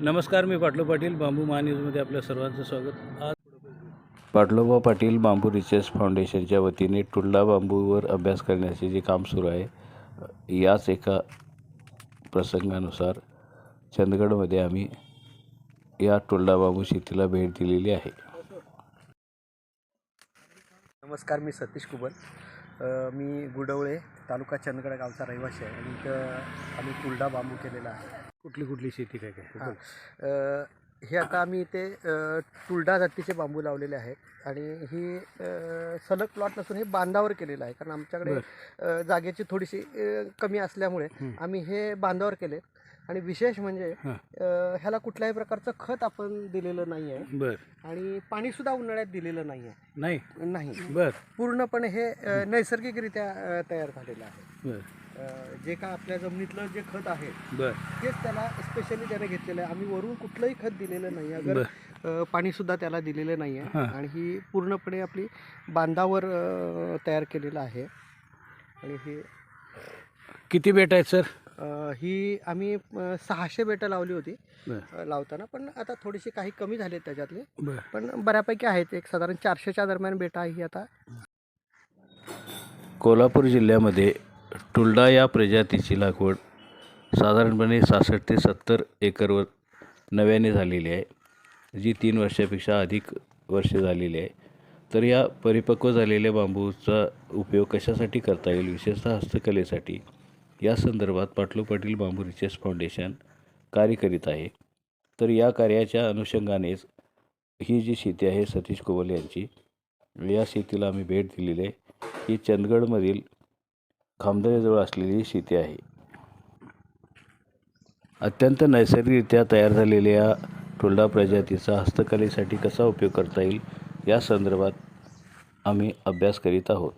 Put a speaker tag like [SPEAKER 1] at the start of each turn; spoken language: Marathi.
[SPEAKER 1] नमस्कार मी पाटलो पाटील बांबू महान्यूजमध्ये आपल्या सर्वांचं स्वागत. आज पाटलोबा पाटील बांबू रिसर्च फाउंडेशनच्या वतीने टुल्ला बांबूवर अभ्यास करण्याचे जे काम सुरू आहे याच एका प्रसंगानुसार चंदगडमध्ये आम्ही या टुल्ला बांबू शेतीला भेट दिलेली आहे.
[SPEAKER 2] नमस्कार मी सतीश कुबल. मी गुडवळे तालुका चंदगड गावचा रहिवासी आहे. आणि इथं आम्ही कुलडा बांबू केलेला आहे.
[SPEAKER 1] कुठली कुठली शेती काय काय?
[SPEAKER 2] हां. हे आता आम्ही इथे अ, टुलडा जातीचे बांबू लावलेले आहेत. आणि ही सलग प्लॉट नसून हे बांधावर केलेलं आहे. कारण आमच्याकडे जागेची थोडीशी कमी असल्यामुळे. आम्ही हे बांधावर केले. आणि विशेष म्हणजे
[SPEAKER 1] हां.
[SPEAKER 2] अ, ह्याला कुठल्याही प्रकारचं खत आपण दिलेलं नाही आहे
[SPEAKER 1] बर.
[SPEAKER 2] आणि पाणीसुद्धा उन्हाळ्यात दिलेलं नाही आहे
[SPEAKER 1] नाही?
[SPEAKER 2] नाही.
[SPEAKER 1] बर.
[SPEAKER 2] पूर्णपणे हे अ, नैसर्गिकरित्या अ, तयार झालेलं आहे.
[SPEAKER 1] बर.
[SPEAKER 2] अ, जे का आपल्या जमिनीतलं जे खत आहे
[SPEAKER 1] बर.
[SPEAKER 2] तेच त्याला स्पेशली त्याने घेतलेलं आहे. आम्ही वरून कुठलंही खत दिलेलं नाही अगर
[SPEAKER 1] बर.
[SPEAKER 2] अ, पाणीसुद्धा त्याला दिलेलं नाही आहे. आणि ही पूर्णपणे आपली बांधावर अ, तयार केलेलं आहे. आणि ही
[SPEAKER 1] किती बेट आहेत सर?
[SPEAKER 2] ही आम्ही अ, सहाशे बेटं लावली होती
[SPEAKER 1] बर.
[SPEAKER 2] अ, लावताना. पण आता थोडीशी काही कमी झाली आहेत त्याच्यातली.
[SPEAKER 1] बर.
[SPEAKER 2] पण बऱ्यापैकी आहेत. एक साधारण चारशेच्या दरम्यान बेटा ही आता.
[SPEAKER 1] कोल्हापूर जिल्ह्यामध्ये टुल्डा या प्रजातीची लागवड साधारणपणे सहासष्ट ते सत्तर एकरवर नव्याने झालेली आहे जी तीन वर्षापेक्षा अधिक वर्षे झालेली आहे. तर या परिपक्व झालेल्या बांबूचा उपयोग कशासाठी करता येईल? विशेषतः हस्तकलेसाठी. या संदर्भात पाटलो पाटील बांबू रिसर्च फाउंडेशन कार्य करीत आहे. तर या कार्याच्या अनुषंगानेच ही जी शेती आहे सतीश कोवल यांची या शेतीला आम्ही भेट दिलेली आहे. ही चंदगडमधील खामदरेजवळ असलेली शेती आहे. अत्यंत नैसर्गिकरित्या तयार झालेल्या टोल्डा प्रजातीचा हस्तकलेसाठी कसा उपयोग करता येईल या संदर्भात आम्ही अभ्यास करीत आहोत.